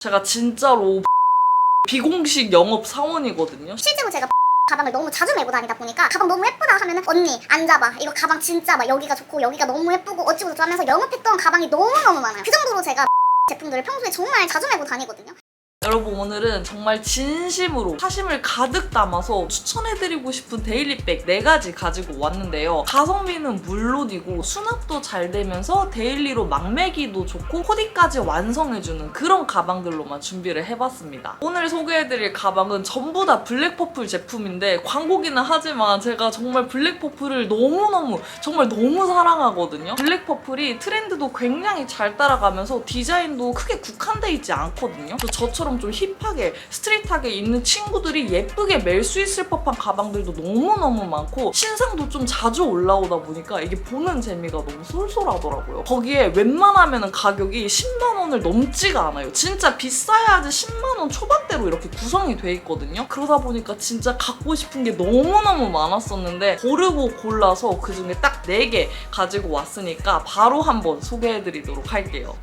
제가 진짜로 비공식 영업 사원이거든요. 실제로 제가 가방을 너무 자주 메고 다니다 보니까 가방 너무 예쁘다 하면은 언니 앉아봐 이거 가방 진짜 막 여기가 좋고 여기가 너무 예쁘고 어찌고 저쩌고 하면서 영업했던 가방이 너무너무 많아요. 그 정도로 제가 제품들을 평소에 정말 자주 메고 다니거든요 여러분 오늘은 정말 진심으로 사심을 가득 담아서 추천해드리고 싶은 데일리백 4가지 가지고 왔는데요. 가성비는 물론이고 수납도 잘 되면서 데일리로 막매기도 좋고 코디까지 완성해주는 그런 가방들로만 준비를 해봤습니다. 오늘 소개해드릴 가방은 전부 다 블랙퍼플 제품인데 광고기는 하지만 제가 정말 블랙퍼플을 너무너무 정말 너무 사랑하거든요. 블랙퍼플이 트렌드도 굉장히 잘 따라가면서 디자인도 크게 국한돼 있지 않거든요. 저 저처럼 좀 힙하게 스트릿하게 입는 친구들이 예쁘게 멜 수 있을 법한 가방들도 너무너무 많고 신상도 좀 자주 올라오다 보니까 이게 보는 재미가 너무 쏠쏠하더라고요. 거기에 웬만하면 가격이 10만 원을 넘지가 않아요. 진짜 비싸야지 10만 원 초반대로 이렇게 구성이 돼 있거든요. 그러다 보니까 진짜 갖고 싶은 게 너무너무 많았었는데 고르고 골라서 그 중에 딱 4개 가지고 왔으니까 바로 한번 소개해드리도록 할게요.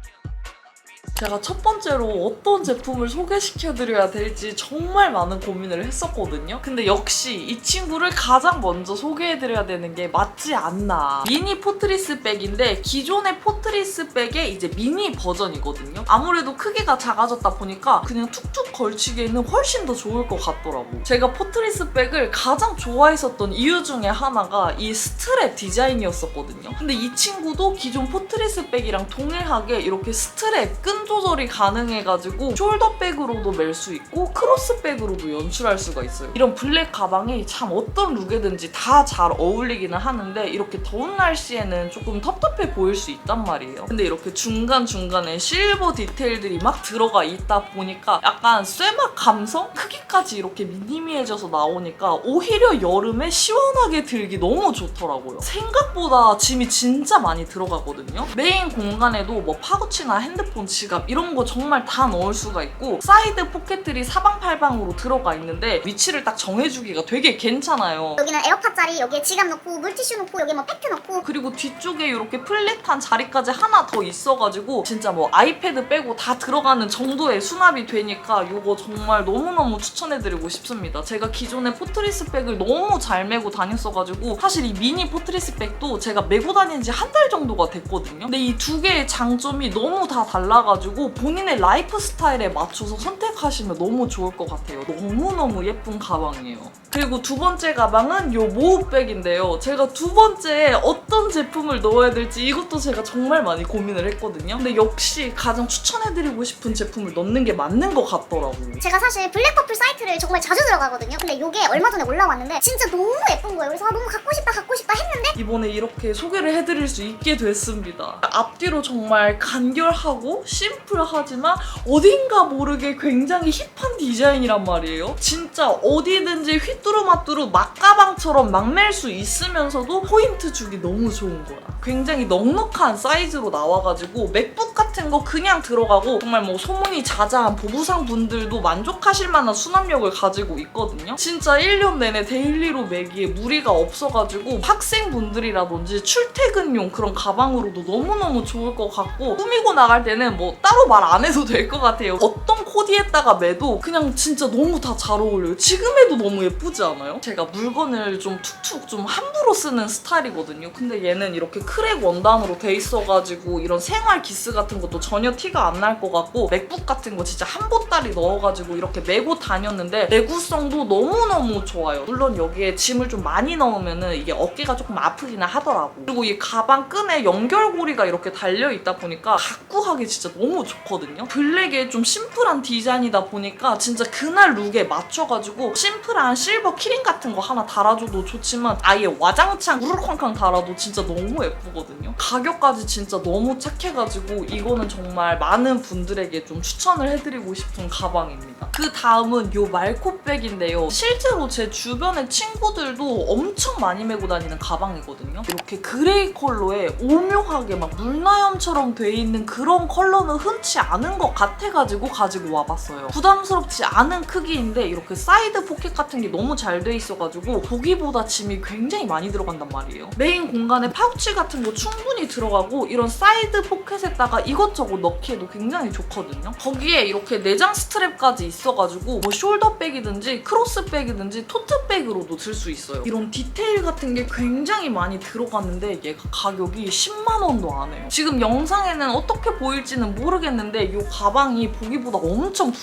제가 첫 번째로 어떤 제품을 소개시켜드려야 될지 정말 많은 고민을 했었거든요. 근데 역시 이 친구를 가장 먼저 소개해드려야 되는 게 맞지 않나. 미니 포트리스 백인데 기존의 포트리스 백의 이제 미니 버전이거든요. 아무래도 크기가 작아졌다 보니까 그냥 툭툭 걸치기에는 훨씬 더 좋을 것 같더라고. 제가 포트리스 백을 가장 좋아했었던 이유 중에 하나가 이 스트랩 디자인이었었거든요. 근데 이 친구도 기존 포트리스 백이랑 동일하게 이렇게 스트랩 끈 조절이 가능해가지고 숄더백으로도 멜 수 있고 크로스백으로도 연출할 수가 있어요. 이런 블랙 가방이 참 어떤 룩에든지 다 잘 어울리기는 하는데 이렇게 더운 날씨에는 조금 텁텁해 보일 수 있단 말이에요. 근데 이렇게 중간중간에 실버 디테일들이 막 들어가 있다 보니까 약간 쇠막 감성? 크기까지 이렇게 미니미해져서 나오니까 오히려 여름에 시원하게 들기 너무 좋더라고요. 생각보다 짐이 진짜 많이 들어가거든요. 메인 공간에도 뭐 파우치나 핸드폰, 지갑 이런 거 정말 다 넣을 수가 있고 사이드 포켓들이 사방팔방으로 들어가 있는데 위치를 딱 정해주기가 되게 괜찮아요. 여기는 에어팟짜리 여기에 지갑 넣고 물티슈 넣고 여기 뭐 팩트 넣고 그리고 뒤쪽에 이렇게 플랫한 자리까지 하나 더 있어가지고 진짜 뭐 아이패드 빼고 다 들어가는 정도의 수납이 되니까 이거 정말 너무너무 추천해드리고 싶습니다. 제가 기존에 포트리스 백을 너무 잘 메고 다녔어가지고 사실 이 미니 포트리스 백도 제가 메고 다닌 지 한 달 정도가 됐거든요. 근데 이 두 개의 장점이 너무 다 달라가지고 본인의 라이프 스타일에 맞춰서 선택하시면 너무 좋을 것 같아요. 너무너무 예쁜 가방이에요. 그리고 두 번째 가방은 요 모으백인데요. 제가 두 번째에 어떤 제품을 넣어야 될지 이것도 제가 정말 많이 고민을 했거든요. 근데 역시 가장 추천해드리고 싶은 제품을 넣는 게 맞는 것 같더라고요. 제가 사실 블랙퍼플 사이트를 정말 자주 들어가거든요 근데 이게 얼마 전에 올라왔는데 진짜 너무 예쁜 거예요 그래서 아, 너무 갖고 싶다 갖고 싶다 했는데 이번에 이렇게 소개를 해드릴 수 있게 됐습니다. 앞뒤로 정말 간결하고 심플하지만 어딘가 모르게 굉장히 힙한 디자인이란 말이에요. 진짜 어디든지 휘뚜루마뚜루 막가방처럼 막멜수 있으면서도 포인트 주기 너무 좋은 거야. 굉장히 넉넉한 사이즈로 나와가지고 맥북 같은 거 그냥 들어가고 정말 뭐 소문이 자자한 보부상 분들도 만족하실 만한 수납력을 가지고 있거든요. 진짜 1년 내내 데일리로 매기에 무리가 없어가지고 학생분들이라든지 출퇴근용 그런 가방으로도 너무너무 좋을 것 같고 꾸미고 나갈 때는 뭐 따로 말 안 해도 될 것 같아요. 어떤 코디에다가 매도 그냥 진짜 너무 다 잘 어울려요. 지금 해도 너무 예쁘지 않아요? 제가 물건을 좀 툭툭 좀 함부로 쓰는 스타일이거든요. 근데 얘는 이렇게 크랙 원단으로 돼 있어가지고 이런 생활 기스 같은 것도 전혀 티가 안 날 것 같고 맥북 같은 거 진짜 한 보따리 넣어가지고 이렇게 메고 다녔는데 내구성도 너무너무 좋아요. 물론 여기에 짐을 좀 많이 넣으면은 이게 어깨가 조금 아프기는 하더라고. 그리고 이 가방 끈에 연결고리가 이렇게 달려 있다 보니까 갖고 하기 진짜 너무 좋거든요. 블랙에 좀 심플한 디자인이다 보니까 진짜 그날 룩에 맞춰가지고 심플한 실버 키링 같은 거 하나 달아줘도 좋지만 아예 와장창 우르쾅쾅 달아도 진짜 너무 예쁘거든요. 가격까지 진짜 너무 착해가지고 이거는 정말 많은 분들에게 좀 추천을 해드리고 싶은 가방입니다. 그 다음은 요 말코백인데요. 실제로 제 주변의 친구들도 엄청 많이 메고 다니는 가방이거든요. 이렇게 그레이 컬러에 오묘하게 막 물나염처럼 돼 있는 그런 컬러는 흔치 않은 것 같아가지고 가지고 가지고 와봤어요. 부담스럽지 않은 크기인데 이렇게 사이드 포켓 같은 게 너무 잘 돼 있어가지고 보기보다 짐이 굉장히 많이 들어간단 말이에요. 메인 공간에 파우치 같은 거 충분히 들어가고 이런 사이드 포켓에다가 이것저것 넣기에도 굉장히 좋거든요. 거기에 이렇게 내장 스트랩까지 있어가지고 뭐 숄더백이든지 크로스백이든지 토트백으로도 들 수 있어요. 이런 디테일 같은 게 굉장히 많이 들어갔는데 얘가 가격이 10만 원도 안 해요. 지금 영상에는 어떻게 보일지는 모르겠는데 이 가방이 보기보다 엄청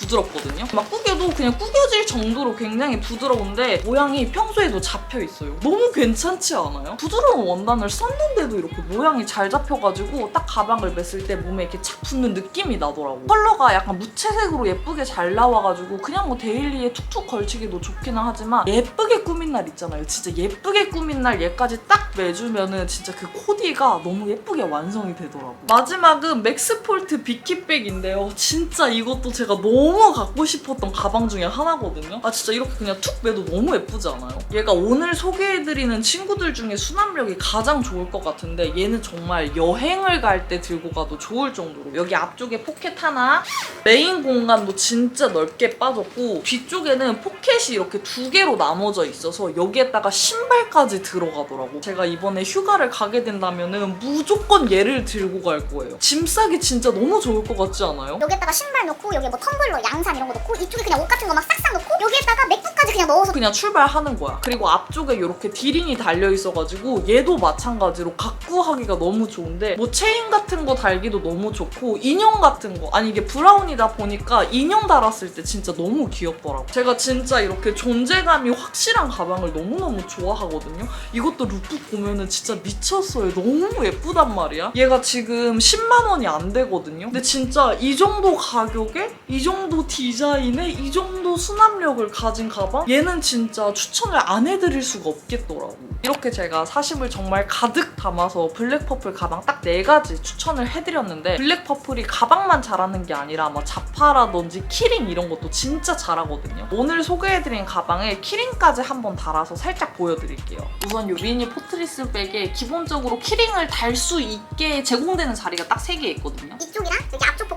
부드럽거든요. 막 구겨도 그냥 구겨질 정도로 굉장히 부드러운데 모양이 평소에도 잡혀 있어요. 너무 괜찮지 않아요? 부드러운 원단을 썼는데도 이렇게 모양이 잘 잡혀가지고 딱 가방을 맸을 때 몸에 이렇게 착 붙는 느낌이 나더라고. 컬러가 약간 무채색으로 예쁘게 잘 나와가지고 그냥 뭐 데일리에 툭툭 걸치기도 좋기는 하지만 예쁘게 꾸민 날 있잖아요. 진짜 예쁘게 꾸민 날 얘까지 딱 매주면은 진짜 그 코디가 너무 예쁘게 완성이 되더라고. 마지막은 맥스폴트 비키백인데요. 진짜 이것도 제가 너무 갖고 싶었던 가방 중에 하나거든요. 아 진짜 이렇게 그냥 툭 매도 너무 예쁘지 않아요? 얘가 오늘 소개해드리는 친구들 중에 수납력이 가장 좋을 것 같은데 얘는 정말 여행을 갈 때 들고 가도 좋을 정도로 여기 앞쪽에 포켓 하나 메인 공간도 진짜 넓게 빠졌고 뒤쪽에는 포켓이 이렇게 두 개로 나눠져 있어서 여기에다가 신발까지 들어가더라고. 제가 이번에 휴가를 가게 된다면 은 무조건 얘를 들고 갈 거예요. 짐 싸기 진짜 너무 좋을 것 같지 않아요? 여기에다가 신발 넣고 여기에 뭐 텀블러, 양산 이런 거 넣고 이쪽에 그냥 옷 같은 거 막 싹싹 넣고 여기에다가 맥주까지 그냥 넣어서 그냥 출발하는 거야. 그리고 앞쪽에 이렇게 디링이 달려 있어가지고 얘도 마찬가지로 갖고 하기가 너무 좋은데 뭐 체인 같은 거 달기도 너무 좋고 인형 같은 거 아니 이게 브라운이다 보니까 인형 달았을 때 진짜 너무 귀엽더라고. 제가 진짜 이렇게 존재감이 확실한 가방을 너무너무 좋아하거든요. 이것도 룩북 보면은 진짜 미쳤어요. 너무 예쁘단 말이야. 얘가 지금 10만 원이 안 되거든요. 근데 진짜 이 정도 가격에 이 정도 디자인에 이 정도 수납력을 가진 가방? 얘는 진짜 추천을 안 해드릴 수가 없겠더라고. 이렇게 제가 사심을 정말 가득 담아서 블랙 퍼플 가방 딱 네 가지 추천을 해드렸는데 블랙 퍼플이 가방만 잘하는 게 아니라 뭐 자파라든지 키링 이런 것도 진짜 잘하거든요. 오늘 소개해드린 가방에 키링까지 한번 달아서 살짝 보여드릴게요. 우선 이 미니 포트리스 백에 기본적으로 키링을 달 수 있게 제공되는 자리가 딱세개 있거든요. 이쪽이랑 여기 앞쪽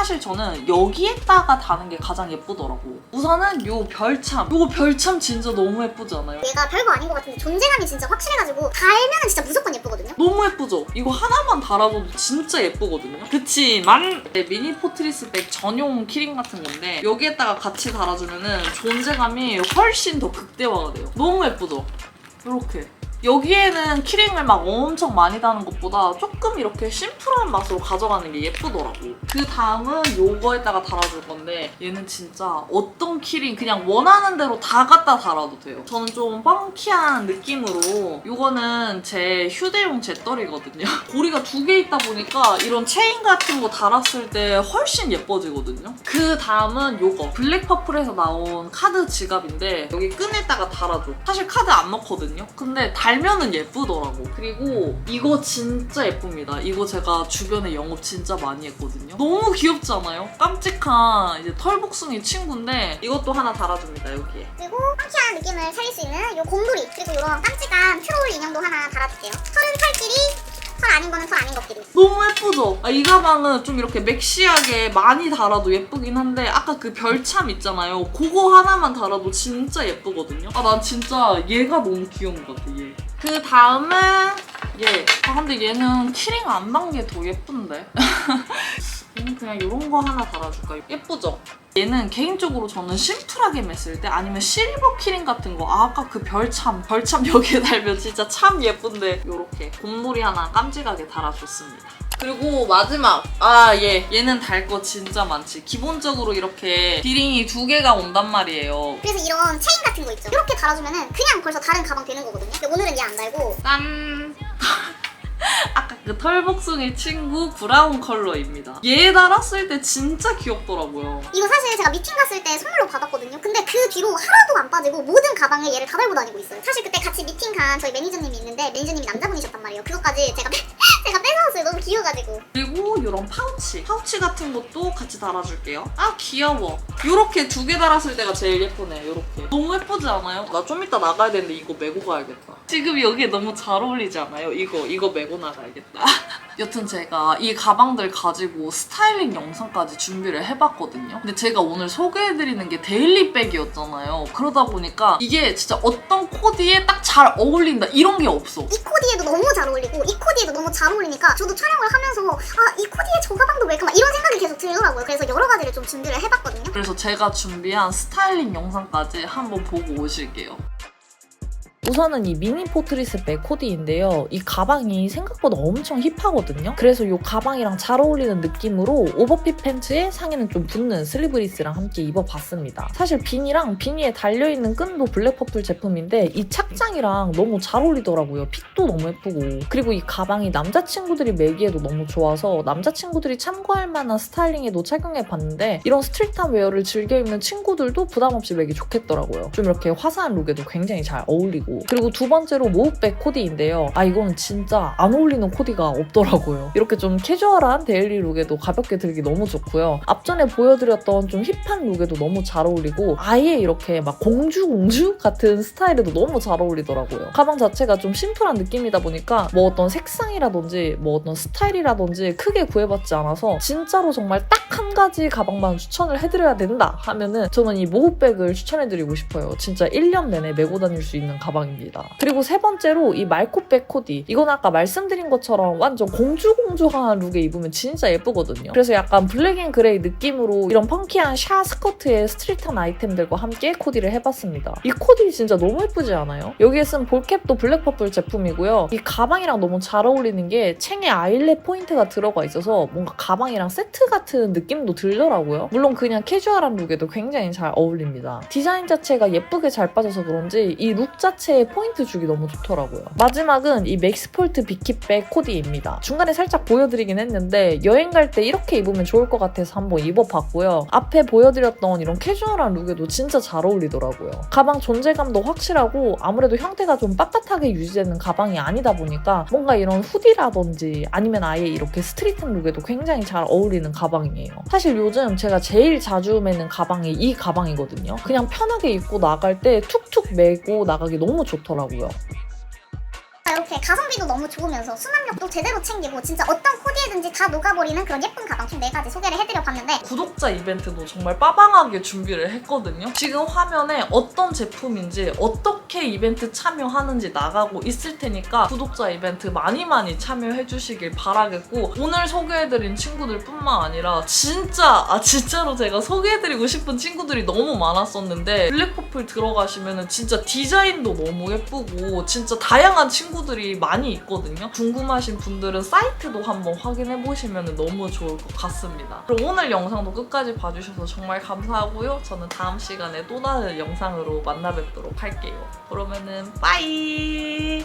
사실 저는 여기에다가 다는 게 가장 예쁘더라고. 우선은 요 별참. 요거 별참 진짜 너무 예쁘지 않아요? 얘가 별거 아닌 것 같은데 존재감이 진짜 확실해가지고 달면은 진짜 무조건 예쁘거든요. 너무 예쁘죠? 이거 하나만 달아도 진짜 예쁘거든요? 그치만 네, 미니 포트리스 백 전용 키링 같은 건데 여기에다가 같이 달아주면은 존재감이 훨씬 더 극대화가 돼요. 너무 예쁘죠? 이렇게. 여기에는 키링을 막 엄청 많이 다는 것보다 조금 이렇게 심플한 맛으로 가져가는 게 예쁘더라고. 그 다음은 요거에다가 달아줄 건데 얘는 진짜 어떤 키링 그냥 원하는 대로 다 갖다 달아도 돼요. 저는 좀 펑키한 느낌으로 요거는 제 휴대용 잿더리거든요. 고리가 두 개 있다 보니까 이런 체인 같은 거 달았을 때 훨씬 예뻐지거든요. 그 다음은 요거 블랙 퍼플에서 나온 카드 지갑인데 여기 끈에다가 달아줘. 사실 카드 안 넣거든요. 근데 달 면은 예쁘더라고. 그리고 이거 진짜 예쁩니다. 이거 제가 주변에 영업 진짜 많이 했거든요. 너무 귀엽지 않아요? 깜찍한 이제 털복숭이 친구인데 이것도 하나 달아줍니다 여기에. 그리고 펑키한 느낌을 살릴 수 있는 요 곰돌이 그리고 이런 깜찍한 트롤 인형도 하나 달아줄게요. 털은 털끼리, 털 아닌 거는 털 아닌 것끼리. 너무 예쁘죠? 아, 이 가방은 좀 이렇게 맥시하게 많이 달아도 예쁘긴 한데 아까 그 별참 있잖아요. 그거 하나만 달아도 진짜 예쁘거든요. 아, 난 진짜 얘가 너무 귀여운 것 같아, 얘. 그 다음은 얘. 아, 근데 얘는 키링 안 단 게 더 예쁜데? 얘는 그냥 이런 거 하나 달아줄까? 예쁘죠? 얘는 개인적으로 저는 심플하게 맸을 때 아니면 실버 키링 같은 거. 아, 아까 그 별참 별참 여기에 달면 진짜 참 예쁜데. 요렇게 곰돌이 하나 깜찍하게 달아줬습니다. 그리고 마지막. 아 얘 얘는 달 거 진짜 많지. 기본적으로 이렇게 디링이 두 개가 온단 말이에요. 그래서 이런 체인 같은 거 있죠. 이렇게 달아주면은 그냥 벌써 다른 가방 되는 거거든요. 근데 오늘은 얘 안 달고. 짠 아까 그 털복숭이 친구 브라운 컬러입니다 얘 달았을 때 진짜 귀엽더라고요 이거 사실 제가 미팅 갔을 때 선물로 받았거든요. 근데 그 뒤로 하나도 안 빠지고 모든 가방에 얘를 다 달고 다니고 있어요. 사실 그때 같이 미팅 간 저희 매니저님이 있는데 매니저님이 남자분이셨단 말이에요. 그것까지 제가 제가 뺏어왔어요. 너무 귀여가지고. 그리고 이런 파우치 파우치 같은 것도 같이 달아줄게요 아 귀여워 요렇게 두 개 달았을 때가 제일 예쁘네 요렇게 너무 예쁘지 않아요? 나 좀 이따 나가야 되는데 이거 메고 가야겠다 지금 여기에 너무 잘 어울리지 않아요? 이거 이거 메고 메고 나가야겠다. 여튼 제가 이 가방들 가지고 스타일링 영상까지 준비를 해봤거든요. 근데 제가 오늘 소개해드리는 게 데일리백이었잖아요. 그러다 보니까 이게 진짜 어떤 코디에 딱 잘 어울린다 이런 게 없어. 이 코디에도 너무 잘 어울리고 이 코디에도 너무 잘 어울리니까 저도 촬영을 하면서 아 이 코디에 저 가방도 왜 이렇게 막 이런 생각이 계속 들더라고요. 그래서 여러 가지를 좀 준비를 해봤거든요. 그래서 제가 준비한 스타일링 영상까지 한번 보고 오실게요. 우선은 이 미니 포트리스 백 코디인데요. 이 가방이 생각보다 엄청 힙하거든요. 그래서 이 가방이랑 잘 어울리는 느낌으로 오버핏 팬츠에 상의는 좀 붙는 슬리브리스랑 함께 입어봤습니다. 사실 비니랑 비니에 달려있는 끈도 블랙 퍼플 제품인데 이 착장이랑 너무 잘 어울리더라고요. 핏도 너무 예쁘고. 그리고 이 가방이 남자친구들이 매기에도 너무 좋아서 남자친구들이 참고할 만한 스타일링에도 착용해봤는데 이런 스트릿한 웨어를 즐겨 입는 친구들도 부담 없이 매기 좋겠더라고요. 좀 이렇게 화사한 룩에도 굉장히 잘 어울리고 그리고 두 번째로 모읍백 코디인데요. 아 이거는 진짜 안 어울리는 코디가 없더라고요. 이렇게 좀 캐주얼한 데일리 룩에도 가볍게 들기 너무 좋고요. 앞전에 보여드렸던 좀 힙한 룩에도 너무 잘 어울리고 아예 이렇게 막 공주 공주 같은 스타일에도 너무 잘 어울리더라고요. 가방 자체가 좀 심플한 느낌이다 보니까 뭐 어떤 색상이라든지 뭐 어떤 스타일이라든지 크게 구애받지 않아서 진짜로 정말 딱 한 가지 가방만 추천을 해드려야 된다 하면은 저는 이 모읍백을 추천해드리고 싶어요. 진짜 1년 내내 메고 다닐 수 있는 가방 입니다. 그리고 세 번째로 이 말코백 코디. 이건 아까 말씀드린 것처럼 완전 공주공주한 룩에 입으면 진짜 예쁘거든요. 그래서 약간 블랙 앤 그레이 느낌으로 이런 펑키한 샤 스커트에 스트릿한 아이템들과 함께 코디를 해봤습니다. 이 코디 진짜 너무 예쁘지 않아요? 여기에 쓴 볼캡도 블랙 퍼플 제품이고요. 이 가방이랑 너무 잘 어울리는 게 챙에 아일렛 포인트가 들어가 있어서 뭔가 가방이랑 세트 같은 느낌도 들더라고요. 물론 그냥 캐주얼한 룩에도 굉장히 잘 어울립니다. 디자인 자체가 예쁘게 잘 빠져서 그런지 이 룩 자체 에 포인트 주기 너무 좋더라고요. 마지막은 이 맥스폴트 비키백 코디입니다. 중간에 살짝 보여드리긴 했는데 여행 갈 때 이렇게 입으면 좋을 것 같아서 한번 입어봤고요. 앞에 보여드렸던 이런 캐주얼한 룩에도 진짜 잘 어울리더라고요. 가방 존재감도 확실하고 아무래도 형태가 좀 빳빳하게 유지되는 가방이 아니다 보니까 뭔가 이런 후디라든지 아니면 아예 이렇게 스트릿한 룩에도 굉장히 잘 어울리는 가방이에요. 사실 요즘 제가 제일 자주 매는 가방이 이 가방이거든요. 그냥 편하게 입고 나갈 때 툭툭 메고 나가기 너무 좋더라고요. 자, 이렇게 가성비도 너무 좋으면서 수납력도 제대로 챙기고 진짜 어떤 코디에든지 다 녹아버리는 그런 예쁜 가방 총 4가지 소개를 해드려 봤는데 구독자 이벤트도 정말 빠방하게 준비를 했거든요. 지금 화면에 어떤 제품인지 어떻게 이벤트 참여하는지 나가고 있을 테니까 구독자 이벤트 많이 많이 참여해 주시길 바라겠고 오늘 소개해드린 친구들 뿐만 아니라 진짜 아 진짜로 제가 소개해드리고 싶은 친구들이 너무 많았었는데 블랙퍼플 들어가시면은 진짜 디자인도 너무 예쁘고 진짜 다양한 친구들이 많이 있거든요. 궁금하신 분들은 사이트도 한번 확인해 보시면 너무 좋을 것 같습니다. 그럼 오늘 영상도 끝까지 봐주셔서 정말 감사하고요. 저는 다음 시간에 또 다른 영상으로 만나 뵙도록 할게요. 그러면은 빠이!